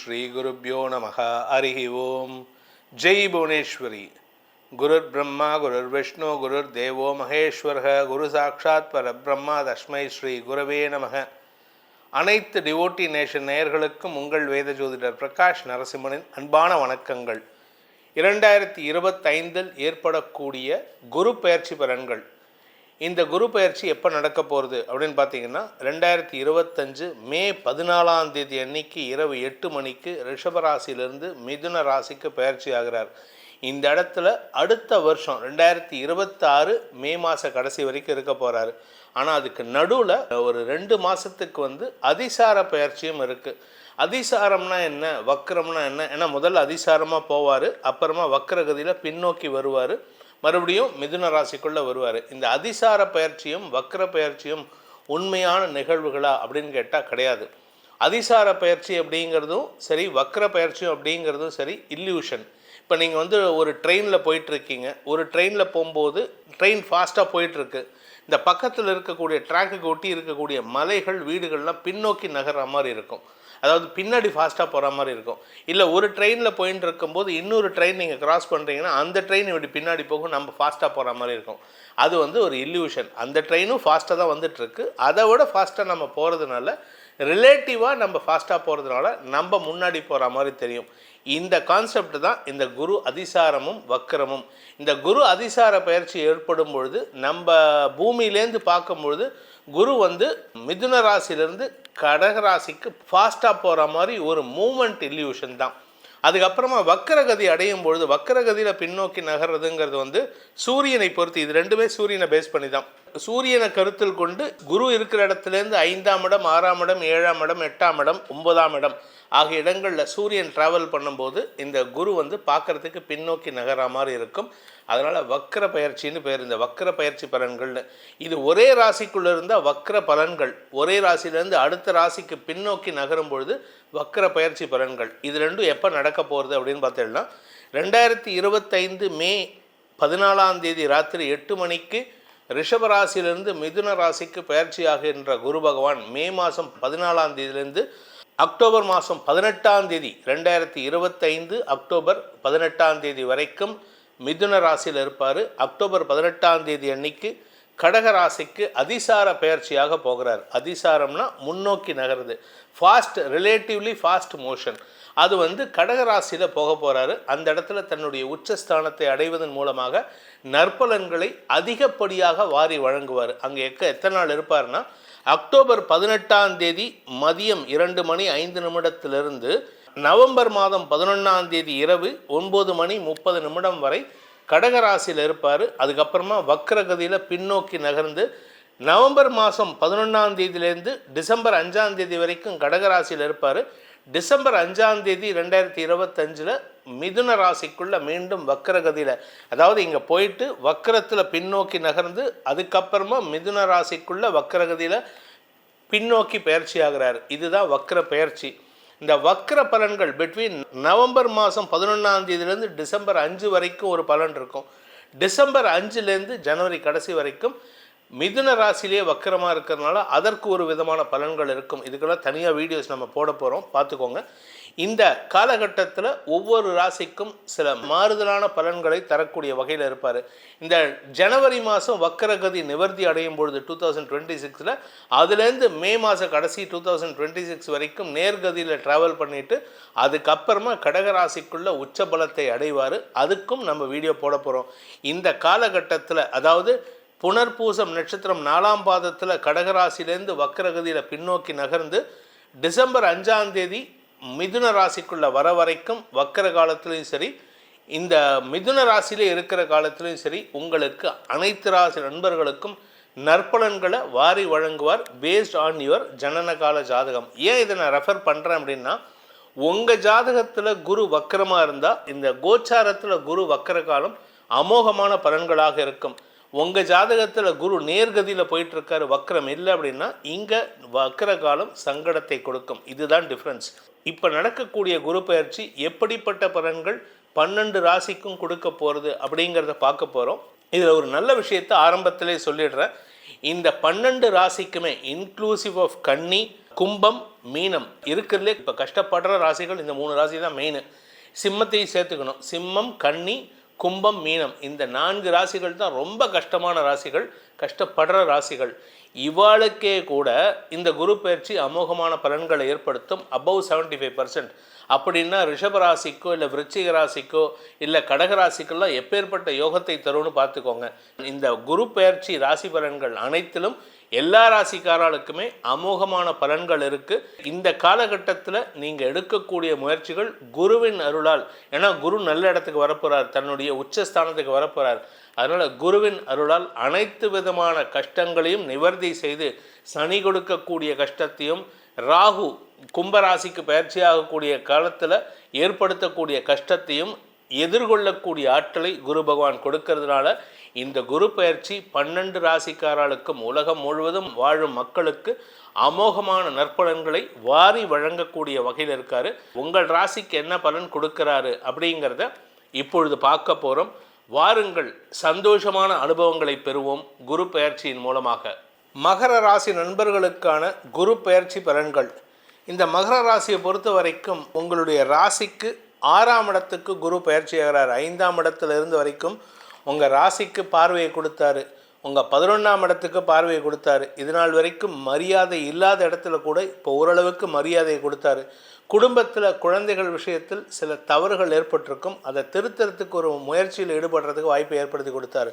ஸ்ரீகுருப்போ நம ஹரி ஓம். ஜெய் புவனேஸ்வரி. குருர் பிரம்மா குருர் விஷ்ணு குருர் தேவோ மகேஸ்வரக. குரு சாட்சாத் பரபிரம்மா தஸ்மை ஸ்ரீ குருவே நமக. அனைத்து டிவோட்டி நேஷன் நேயர்களுக்கும் உங்கள் வேத ஜோதிடர் பிரகாஷ் நரசிம்மனின் அன்பான வணக்கங்கள். இரண்டாயிரத்தி இருபத்தைந்தில் ஏற்படக்கூடிய குரு பெயர்ச்சி பலன்கள். இந்த குரு பயிற்சி எப்போ நடக்க போகிறது அப்படின்னு பார்த்தீங்கன்னா ரெண்டாயிரத்தி இருபத்தஞ்சு மே பதினாலாம் தேதி அன்னைக்கு இரவு எட்டு மணிக்கு ரிஷபராசியிலிருந்து மிதுன ராசிக்கு பயிற்சி ஆகிறார். இந்த இடத்துல அடுத்த வருஷம் ரெண்டாயிரத்தி இருபத்தாறு மே மாத கடைசி வரைக்கும் இருக்க போகிறாரு ஆனால் அதுக்கு நடுவில் ஒரு ரெண்டு மாதத்துக்கு வந்து அதிசார பயிற்சியும் இருக்குது அதிசாரம்னா என்ன? வக்ரம்னா என்ன? ஏன்னா முதல்ல அதிசாரமாக போவார் அப்புறமா வக்ரகதியில் பின்னோக்கி வருவார். மறுபடியும் மிதுன ராசிக்குள்ளே வருவார். இந்த அதிசார பயிற்சியும் வக்ர பயிற்சியும் உண்மையான நிகழ்வுகளா அப்படின்னு கேட்டால் கிடையாது. அதிசார பயிற்சி அப்படிங்கிறதும் சரி வக்ர பயிற்சியும் அப்படிங்கிறதும் சரி இல்யூஷன் இப்போ நீங்கள் வந்து ஒரு ட்ரெயினில் போயிட்டுருக்கீங்க. ஒரு ட்ரெயினில் போகும்போது ட்ரெயின் ஃபாஸ்ட்டாக போயிட்டுருக்கு. இந்த பக்கத்தில் இருக்கக்கூடிய ட்ராக்குக்கு ஒட்டி இருக்கக்கூடிய மலைகள் வீடுகள்லாம் பின்னோக்கி நகர்ற மாதிரி இருக்கும். அதாவது பின்னாடி ஃபாஸ்ட்டாக போகிற மாதிரி இருக்கும். இல்லை ஒரு ட்ரெயினில் போயின்னு இருக்கும்போது இன்னொரு ட்ரெயின் நீங்கள் கிராஸ் பண்ணுறீங்கன்னா அந்த ட்ரெயின் இப்படி பின்னாடி போகும் நம்ம ஃபாஸ்ட்டாக போகிற மாதிரி இருக்கும். அது வந்து ஒரு இல்யூஷன் அந்த ட்ரெயினும் ஃபாஸ்ட்டாக தான் வந்துட்டுருக்கு. அதை விட ஃபாஸ்ட்டாக நம்ம போகிறதுனால ரிலேட்டிவாக நம்ம ஃபாஸ்ட்டாக போகிறதுனால நம்ம முன்னாடி போகிற மாதிரி தெரியும். இந்த கான்செப்ட் தான் இந்த குரு அதிசாரமும் வக்கரமும் இந்த குரு அதிசார பயிற்சி ஏற்படும் பொழுது நம்ம பூமியிலேருந்து பார்க்கும் பொழுது குரு வந்து மிதுன ராசியிலேருந்து கடகராசிக்கு ஃபாஸ்ட்டாக போகிற மாதிரி ஒரு மூமெண்ட் இல்யூஷன் தான். அதுக்கப்புறமா வக்கரகதி அடையும் பொழுது வக்கரகதியில் பின்னோக்கி நகர்றதுங்கிறது வந்து சூரியனை பொறுத்து இது ரெண்டுமே சூரியனை பேஸ் பண்ணி தான் சூரியனை கருத்தில் கொண்டு குரு இருக்கிற இடத்துலேருந்து ஐந்தாம் இடம் ஆறாம் இடம் ஏழாம் இடம் எட்டாம் இடம் ஒன்பதாம் இடம் ஆகிய இடங்களில் சூரியன் ட்ராவல் பண்ணும்போது இந்த குரு வந்து பார்க்குறதுக்கு பின்னோக்கி நகரா மாதிரி இருக்கும். அதனால் வக்கர பயிற்சின்னு பேர் இந்த வக்கர பயிற்சி பலன்கள்னு. இது ஒரே ராசிக்குள்ளே இருந்தால் வக்கர பலன்கள். ஒரே ராசியிலேருந்து அடுத்த ராசிக்கு பின்னோக்கி நகரும் பொழுது வக்கர பயிற்சி பலன்கள். இது ரெண்டும் எப்போ நடக்க போகிறது அப்படின்னு பார்த்தீங்கன்னா ரெண்டாயிரத்தி இருபத்தைந்து மே பதினாலாம் தேதி ராத்திரி எட்டு மணிக்கு ரிஷபராசியிலிருந்து மிதுன ராசிக்கு பயிற்சியாகின்ற குரு பகவான் மே மாதம் பதினாலாம் தேதியிலிருந்து அக்டோபர் மாதம் பதினெட்டாம் தேதி ரெண்டாயிரத்தி இருபத்தைந்து அக்டோபர் பதினெட்டாம் தேதி வரைக்கும் மிதுன ராசியில் இருப்பார். அக்டோபர் பதினெட்டாம் தேதி அன்னைக்கு கடகராசிக்கு அதிசார பயிற்சியாக போகிறார். அதிசாரம்னா முன்னோக்கி நகருது. ஃபாஸ்ட் ரிலேட்டிவ்லி ஃபாஸ்ட் மோஷன் அது வந்து கடகராசியில் போக போகிறாரு அந்த இடத்துல தன்னுடைய உச்சஸ்தானத்தை அடைவதன் மூலமாக நற்பலன்களை அதிகப்படியாக வாரி வழங்குவார். அங்கே எக்க எத்தனை நாள் இருப்பார்னா அக்டோபர் பதினெட்டாம் தேதி மதியம் இரண்டு மணி ஐந்து நிமிடத்திலிருந்து நவம்பர் மாதம் பதினொன்றாம் தேதி இரவு ஒன்பது மணி முப்பது நிமிடம் வரை கடகராசியில் இருப்பார். அதுக்கப்புறமா வக்ரகதியில் பின்னோக்கி நகர்ந்து நவம்பர் மாதம் பதினொன்றாம் தேதியிலேருந்து டிசம்பர் அஞ்சாம் தேதி வரைக்கும் கடகராசியில் இருப்பார். டிசம்பர் அஞ்சாம் தேதி ரெண்டாயிரத்தி இருபத்தஞ்சில் மிதுன ராசிக்குள்ளே மீண்டும் வக்கரகதியில் அதாவது இங்கே போயிட்டு வக்கரத்தில் பின்னோக்கி நகர்ந்து அதுக்கப்புறமா மிதுன ராசிக்குள்ளே வக்கரகதியில் பின்னோக்கி பயிற்சி ஆகிறார். இதுதான் வக்கர பயிற்சி. இந்த வக்கர பலன்கள் பிட்வீன் நவம்பர் மாதம் பதினொன்றாம் தேதியிலேருந்து டிசம்பர் அஞ்சு வரைக்கும் ஒரு பலன் இருக்கும். டிசம்பர் அஞ்சுலேருந்து ஜனவரி கடைசி வரைக்கும் மிதுன ராசிலேயே வக்கரமாக இருக்கிறதுனால அதற்கு ஒரு விதமான பலன்கள் இருக்கும். இதுக்கெல்லாம் தனியாக வீடியோஸ் நம்ம போட போகிறோம் பார்த்துக்கோங்க. இந்த காலகட்டத்தில் ஒவ்வொரு ராசிக்கும் சில மாறுதலான பலன்களை தரக்கூடிய வகையில் இருப்பார். இந்த ஜனவரி மாதம் வக்கரகதி நிவர்த்தி அடையும் பொழுது டூ தௌசண்ட் டுவெண்ட்டி சிக்ஸில் அதுலேருந்து மே மாத கடைசி டூ தௌசண்ட் டுவெண்ட்டி சிக்ஸ் வரைக்கும் நேர்கதியில் ட்ராவல் பண்ணிவிட்டு அதுக்கப்புறமா கடகராசிக்குள்ளே உச்ச பலத்தை அடைவார். அதுக்கும் நம்ம வீடியோ போட போகிறோம் இந்த காலகட்டத்தில் அதாவது புனர்பூசம் நட்சத்திரம் நாலாம் பாதத்தில் கடகராசிலேருந்து வக்கரகதியில் பின்னோக்கி நகர்ந்து டிசம்பர் அஞ்சாம் தேதி மிதுன ராசிக்குள்ளே வர வரைக்கும் வக்கர காலத்துலேயும் சரி இந்த மிதுன ராசியிலே இருக்கிற காலத்துலேயும் சரி உங்களுக்கு அனைத்து ராசி நண்பர்களுக்கும் நற்பலன்களை வாரி வழங்குவார். பேஸ்ட் ஆன் யுவர் ஜனன கால ஜாதகம். ஏன் இதை நான் ரெஃபர் பண்ணுறேன் அப்படின்னா உங்கள் ஜாதகத்தில் குரு வக்கரமாக இருந்தால் இந்த கோச்சாரத்தில் குரு வக்கர காலம் அமோகமான பலன்களாக இருக்கும். உங்கள் ஜாதகத்தில் குரு நேர்கதியில் போயிட்டுருக்காரு வக்கரம் இல்லை அப்படின்னா இங்கே வக்கர காலம் சங்கடத்தை கொடுக்கும். இதுதான் டிஃப்ரென்ஸ் இப்போ நடக்கக்கூடிய குரு பயிற்சி எப்படிப்பட்ட பலன்கள் பன்னெண்டு ராசிக்கும் கொடுக்க போகிறது அப்படிங்கிறத பார்க்க போகிறோம் இதில் ஒரு நல்ல விஷயத்தை ஆரம்பத்திலே சொல்லிடுறேன். இந்த பன்னெண்டு ராசிக்குமே இன்க்ளூசிவ் ஆஃப் கன்னி கும்பம் மீனம் இருக்கிறதுலே இப்போ கஷ்டப்படுற ராசிகள் இந்த மூணு ராசி தான் மெயின் சிம்மத்தையும் சேர்த்துக்கணும். சிம்மம் கன்னி கும்பம் மீனம். இந்த நான்கு ராசிகள் தான் ரொம்ப கஷ்டமான ராசிகள். கஷ்டப்படுற ராசிகள். இவாளுக்கே கூட இந்த குரு பயிற்சி அமோகமான பலன்களை ஏற்படுத்தும் அபவ் செவன்டி ஃபைவ் பர்சன்ட் அப்படின்னா ரிஷப ராசிக்கோ இல்லை விருச்சிக ராசிக்கோ இல்லை கடக ராசிக்கெல்லாம் எப்பேற்பட்ட யோகத்தை தரும்னு பார்த்துக்கோங்க. இந்த குரு பயிற்சி ராசி பலன்கள் அனைத்திலும் எல்லா ராசிக்காரர்களுக்குமே அமோகமான பலன்கள் இருக்குது இந்த காலகட்டத்தில் நீங்கள் எடுக்கக்கூடிய முயற்சிகள் குருவின் அருளால். ஏன்னா குரு நல்ல இடத்துக்கு வரப்போகிறார் தன்னுடைய உச்சஸ்தானத்துக்கு வரப்போகிறார் அதனால் குருவின் அருளால் அனைத்து விதமான கஷ்டங்களையும் நிவர்த்தி செய்து சனி கொடுக்கக்கூடிய கஷ்டத்தையும் ராகு கும்பராசிக்கு பயிற்சியாகக்கூடிய காலத்தில் ஏற்படுத்தக்கூடிய கஷ்டத்தையும் எதிர்கொள்ளக்கூடிய ஆற்றலை குரு பகவான் கொடுக்கறதுனால இந்த குரு பயிற்சி பன்னெண்டு ராசிக்காரர்களுக்கும் உலகம் முழுவதும் வாழும் மக்களுக்கு அமோகமான நற்பலன்களை வாரி வழங்கக்கூடிய வகையில் இருக்காரு. உங்கள் ராசிக்கு என்ன பலன் கொடுக்கிறாரு அப்படிங்கிறத இப்பொழுது பார்க்க போகிறோம் வாருங்கள் சந்தோஷமான அனுபவங்களை பெறுவோம் குரு பயிற்சியின் மூலமாக. மகர ராசி நண்பர்களுக்கான குரு பயிற்சி பலன்கள். இந்த மகர ராசியை பொறுத்த வரைக்கும் உங்களுடைய ராசிக்கு ஆறாம் இடத்துக்கு குரு பயிற்சி ஆகிறார் ஐந்தாம் இடத்துல இருந்து வரைக்கும் உங்கள் ராசிக்கு பார்வையை கொடுத்தாரு. உங்கள் பதினொன்றாம் இடத்துக்கு பார்வையை கொடுத்தாரு. இது நாள் வரைக்கும் மரியாதை இல்லாத இடத்துல கூட இப்போ ஓரளவுக்கு மரியாதையை கொடுத்தாரு. குடும்பத்தில் குழந்தைகள் விஷயத்தில் சில தவறுகள் ஏற்பட்டிருக்கும். அதை திருத்தறதுக்கு ஒரு முயற்சியில் ஈடுபடுறதுக்கு வாய்ப்பை ஏற்படுத்தி கொடுத்தாரு.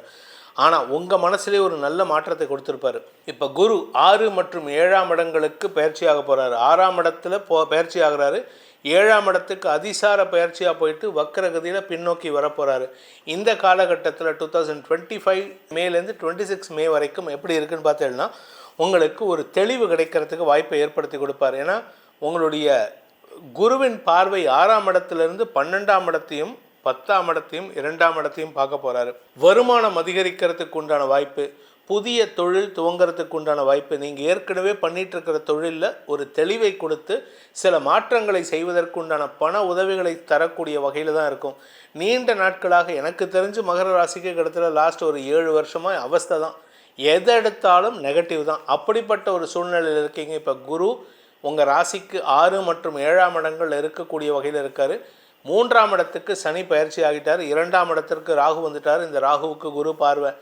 ஆனால் உங்கள் மனசுலேயே ஒரு நல்ல மாற்றத்தை கொடுத்துருப்பாரு. இப்போ குரு ஆறு மற்றும் ஏழாம் இடங்களுக்கு பயிற்சியாக போகிறாரு ஆறாம் இடத்துல போ பயிற்சி ஆகிறாரு ஏழாம் இடத்துக்கு அதிசார பயிற்சியாக போயிட்டு வக்கரகதியில் பின்னோக்கி வரப்போகிறாரு இந்த காலகட்டத்தில் டூ தௌசண்ட் டுவெண்ட்டி ஃபைவ் மேலேருந்து டுவெண்ட்டி சிக்ஸ் மே வரைக்கும் எப்படி இருக்குன்னு பார்த்தீங்கன்னா உங்களுக்கு ஒரு தெளிவு கிடைக்கிறதுக்கு வாய்ப்பை ஏற்படுத்தி கொடுப்பார். ஏன்னா உங்களுடைய குருவின் பார்வை ஆறாம் இடத்திலிருந்து பன்னெண்டாம் இடத்தையும் பத்தாம் இடத்தையும் இரண்டாம் இடத்தையும் பார்க்க போகிறாரு வருமானம் அதிகரிக்கிறதுக்கு உண்டான வாய்ப்பு புதிய தொழில் துவங்கிறதுக்கு உண்டான வாய்ப்பு நீங்கள் ஏற்கனவே பண்ணிகிட்ருக்கிற இருக்கிற தொழிலில் ஒரு தெளிவை கொடுத்து சில மாற்றங்களை செய்வதற்கு உண்டான பண உதவிகளை தரக்கூடிய வகையில் தான் இருக்கும். நீண்ட நாட்களாக எனக்கு தெரிஞ்சு மகர ராசிக்கு கிட்டத்தட்ட லாஸ்ட் ஒரு ஏழு வருஷமாக அவஸ்தை தான். எதை எடுத்தாலும் நெகட்டிவ் தான். அப்படிப்பட்ட ஒரு சூழ்நிலையில் இருக்கீங்க. இப்போ குரு உங்கள் ராசிக்கு ஆறு மற்றும் ஏழாம் இடங்கள் இருக்கக்கூடிய வகையில் இருக்கார். மூன்றாம் இடத்துக்கு சனி பயிற்சி ஆகிட்டார். இரண்டாம் இடத்திற்கு ராகு வந்துட்டார். இந்த ராகுவுக்கு குரு பார்வை.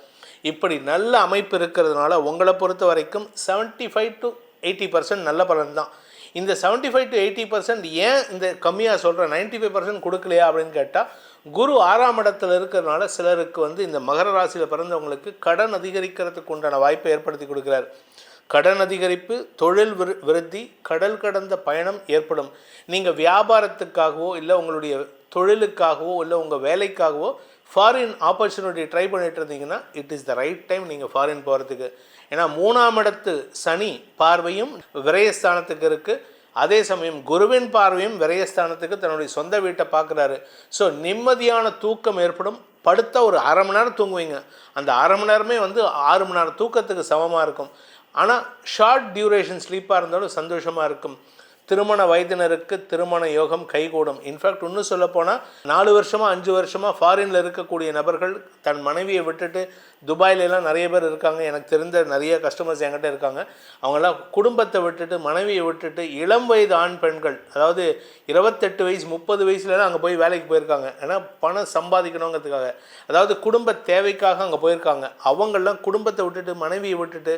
இப்படி நல்ல அமைப்பு இருக்கிறதுனால உங்களை பொறுத்த வரைக்கும் seventy five to eighty percent நல்ல பலன் தான். இந்த seventy five to eighty percent ஏன் இந்த கம்மியாக சொல்கிறேன் நைன்ட்டி ஃபைவ் பர்சன்ட் கொடுக்கலையா அப்படின்னு கேட்டால் குரு ஆறாம் இடத்துல இருக்கிறதுனால சிலருக்கு வந்து இந்த மகர ராசியில் பிறந்தவங்களுக்கு கடன் அதிகரிக்கிறதுக்கு உண்டான வாய்ப்பை ஏற்படுத்தி கொடுக்குறாரு. கடன் அதிகரிப்பு தொழில் விரு விருத்தி கடல் கடந்த பயணம் ஏற்படும். நீங்கள் வியாபாரத்துக்காகவோ இல்லை உங்களுடைய தொழிலுக்காகவோ இல்லை உங்கள் வேலைக்காகவோ ஃபாரின் ஆப்பர்ச்சுனிட்டி ட்ரை பண்ணிட்டு இருந்தீங்கன்னா it is the right time நீங்கள் ஃபாரின் போகிறதுக்கு ஏன்னா மூணாம் இடத்து சனி பார்வையும் விரயஸ்தானத்துக்கு இருக்குது அதே சமயம் குருவின் பார்வையும் விரயஸ்தானத்துக்கு தன்னுடைய சொந்த வீட்டை பார்க்குறாரு. ஸோ நிம்மதியான தூக்கம் ஏற்படும். படுத்த ஒரு அரை மணி நேரம் தூங்குவீங்க. அந்த அரை மணி நேரமே வந்து ஆறு மணி நேரம் தூக்கத்துக்கு சமமாக இருக்கும். ஆனால் ஷார்ட் டியூரேஷன் ஸ்லீப்பாக இருந்தாலும் சந்தோஷமாக இருக்கும். திருமண வயதினருக்கு திருமண யோகம் கைகூடும். இன்ஃபேக்ட் இன்னும் சொல்லப்போனால் நாலு வருஷமாக அஞ்சு வருஷமாக ஃபாரினில் இருக்கக்கூடிய நபர்கள் தன் மனைவியை விட்டுட்டு துபாயிலெலாம் நிறைய பேர் இருக்காங்க. எனக்கு தெரிந்த நிறைய கஸ்டமர்ஸ் என்கிட்ட இருக்காங்க. அவங்களாம் குடும்பத்தை விட்டுட்டு மனைவியை விட்டுட்டு இளம் வயது ஆண் பெண்கள் அதாவது இருபத்தெட்டு வயசு முப்பது வயசுலலாம் அங்கே போய் வேலைக்கு போயிருக்காங்க. ஏன்னா பணம் சம்பாதிக்கணுங்கிறதுக்காக. அதாவது குடும்ப தேவைக்காக அங்கே போயிருக்காங்க. அவங்களாம் குடும்பத்தை விட்டுட்டு மனைவியை விட்டுட்டு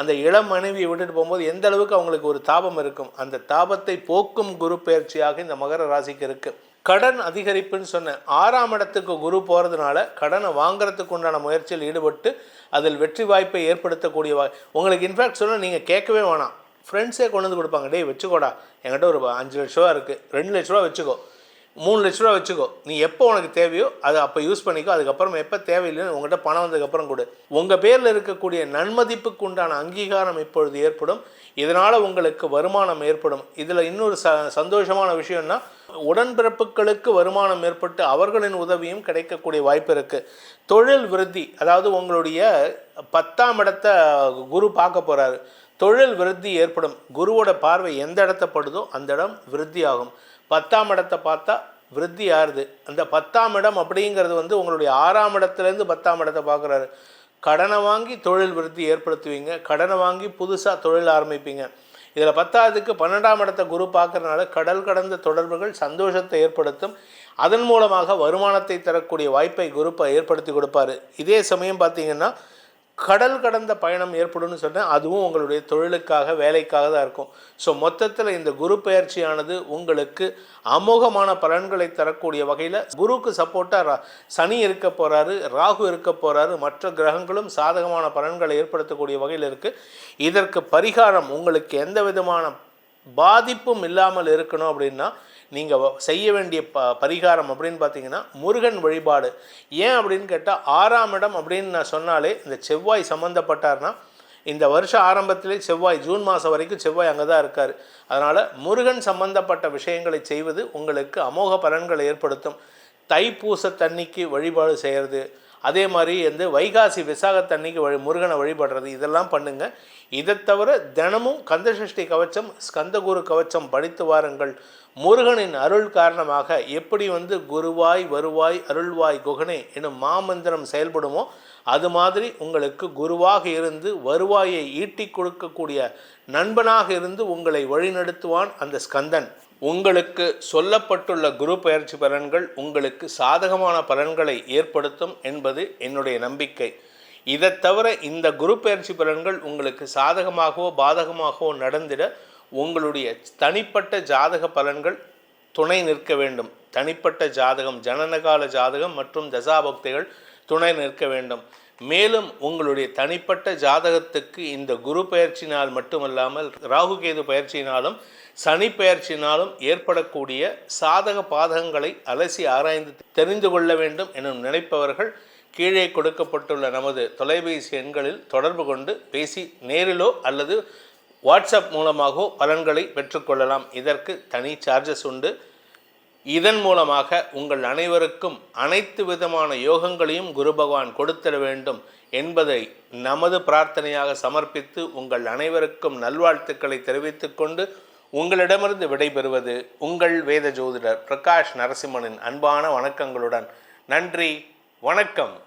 அந்த இளம் மனைவியை விட்டுட்டு போகும்போது எந்த அளவுக்கு அவங்களுக்கு ஒரு தாபம் இருக்கும்? அந்த தாபத்தை போக்கும் குரு பயிற்சியாக இந்த மகர ராசிக்கு இருக்கு. கடன் அதிகரிப்புன்னு சொன்னேன். ஆறாம் இடத்துக்கு குரு போகிறதுனால கடனை வாங்குறதுக்கு உண்டான முயற்சியில் ஈடுபட்டு அதில் வெற்றி வாய்ப்பை ஏற்படுத்தக்கூடிய வா உங்களுக்கு இன்ஃபேக்ட் சொன்னால் நீங்கள் கேட்கவே வேணாம். ஃப்ரெண்ட்ஸே கொண்டு வந்து கொடுப்பாங்க. டேய் வச்சுக்கோடா. என்கிட்ட ஒரு அஞ்சு லட்ச ரூபா இருக்குது ரெண்டு லட்ச ரூபா வச்சுக்கோ. மூணு லட்ச ரூபா வச்சுக்கோ. நீ எப்போ உனக்கு தேவையோ அதை அப்போ யூஸ் பண்ணிக்கோ. அதுக்கப்புறம் எப்போ தேவையில்லைன்னு உங்கள்கிட்ட பணம் வந்ததுக்கப்புறம் கொடு. உங்கள் பேரில் இருக்கக்கூடிய நன்மதிப்புக்கு உண்டான அங்கீகாரம் இப்பொழுது ஏற்படும். இதனால் உங்களுக்கு வருமானம் ஏற்படும். இதில் இன்னொரு ச சந்தோஷமான விஷயம்னா உடன்பிறப்புகளுக்கு வருமானம் ஏற்பட்டு அவர்களின் உதவியும் கிடைக்கக்கூடிய வாய்ப்பு இருக்குது தொழில் விருத்தி அதாவது உங்களுடைய பத்தாம் இடத்த குரு பார்க்க போகிறாரு தொழில் விருத்தி ஏற்படும். குருவோட பார்வை எந்த இடத்த படுதோ அந்த இடம் விருத்தி ஆகும் பத்தாம் இடத்தை பார்த்தா விருத்தி ஆறுது அந்த பத்தாம் இடம் அப்படிங்கிறது வந்து உங்களுடைய ஆறாம் இடத்துலேருந்து பத்தாம் இடத்தை பார்க்குறாரு. கடனை வாங்கி தொழில் விருத்தி ஏற்படுத்துவீங்க. கடனை வாங்கி புதுசாக தொழில் ஆரம்பிப்பீங்க. இதில் பத்தாவதுக்கு பன்னெண்டாம் இடத்த குரு பார்க்கறனால கடல் கடந்த தொடர்புகள் சந்தோஷத்தை ஏற்படுத்தும். அதன் மூலமாக வருமானத்தை தரக்கூடிய வாய்ப்பை குருப்பை ஏற்படுத்தி கொடுப்பாரு. இதே சமயம் பார்த்தீங்கன்னா கடல் கடந்த பயணம் ஏற்படும்னு சொன்னேன் அதுவும் உங்களுடைய தொழிலுக்காக வேலைக்காக தான் இருக்கும். ஸோ மொத்தத்தில் இந்த குரு பயிற்சியானது உங்களுக்கு அமோகமான பலன்களை தரக்கூடிய வகையில் குருவுக்கு சப்போர்ட்டாக சனி இருக்க போகிறாரு ராகு இருக்க போகிறாரு மற்ற கிரகங்களும் சாதகமான பலன்களை ஏற்படுத்தக்கூடிய வகையில் இருக்குது இதற்கு பரிகாரம் உங்களுக்கு எந்த விதமான பாதிப்பும் இல்லாமல் இருக்கணும் அப்படின்னா நீங்கள் செய்ய வேண்டிய ப பரிகாரம் அப்படின்னு பார்த்தீங்கன்னா முருகன் வழிபாடு. ஏன் அப்படின்னு கேட்டால் ஆறாம் இடம் அப்படின்னு நான் சொன்னாலே இந்த செவ்வாய் சம்மந்தப்பட்டார்னா இந்த வருஷ ஆரம்பத்திலே செவ்வாய் ஜூன் மாதம் வரைக்கும் செவ்வாய் அங்கே தான் இருக்கார். அதனால் முருகன் சம்பந்தப்பட்ட விஷயங்களை செய்வது உங்களுக்கு அமோக பலன்களை ஏற்படுத்தும். தைப்பூசத்தன்னைக்கு வழிபாடு செய்கிறது அதே மாதிரி வந்து வைகாசி விசாகத்தன்னைக்கு வழி முருகனை வழிபடுறது இதெல்லாம் பண்ணுங்கள் இதை தவிர தினமும் கந்தசஷ்டி கவச்சம் ஸ்கந்தகுரு கவச்சம் படித்து வாருங்கள். முருகனின் அருள் காரணமாக எப்படி வந்து குருவாய் வருவாய் அருள்வாய் குகனே எனும் மாமந்திரம் செயல்படுமோ அது மாதிரி உங்களுக்கு குருவாக இருந்து வருவாயை ஈட்டி கொடுக்கக்கூடிய நண்பனாக இருந்து உங்களை வழிநடத்துவான் அந்த ஸ்கந்தன். உங்களுக்கு சொல்லப்பட்டுள்ள குரு பயிற்சி பலன்கள் உங்களுக்கு சாதகமான பலன்களை ஏற்படுத்தும் என்பது என்னுடைய நம்பிக்கை. இதை தவிர இந்த குரு பயிற்சி பலன்கள் உங்களுக்கு சாதகமாகவோ பாதகமாகவோ நடந்திட உங்களுடைய தனிப்பட்ட ஜாதக பலன்கள் துணை நிற்க வேண்டும். தனிப்பட்ட ஜாதகம் ஜனனகால ஜாதகம் மற்றும் தசாபக்திகள் துணை நிற்க வேண்டும். மேலும் உங்களுடைய தனிப்பட்ட ஜாதகத்துக்கு இந்த குரு பயிற்சினால் மட்டுமல்லாமல் ராகு கேது பயிற்சியினாலும் சனி பயிற்சியினாலும் ஏற்படக்கூடிய சாதக பாதகங்களை அலசி ஆராய்ந்து தெரிந்து கொள்ள வேண்டும் எனும் நினைப்பவர்கள் கீழே கொடுக்கப்பட்டுள்ள நமது தொலைபேசி எண்களில் தொடர்பு கொண்டு பேசி நேரிலோ அல்லது வாட்ஸ்அப் மூலமாகவோ பலன்களை பெற்றுக்கொள்ளலாம். இதற்கு தனி சார்ஜஸ் உண்டு. இதன் மூலமாக உங்கள் அனைவருக்கும் அனைத்து விதமான யோகங்களையும் குரு பகவான் கொடுத்திட வேண்டும் என்பதை நமது பிரார்த்தனையாக சமர்ப்பித்து உங்கள் அனைவருக்கும் நல்வாழ்த்துக்களை தெரிவித்துக்கொண்டு உங்களிடமிருந்து விடைபெறுவது உங்கள் வேத ஜோதிடர் பிரகாஷ் நரசிம்மனின் அன்பான வணக்கங்களுடன் நன்றி. வணக்கம்.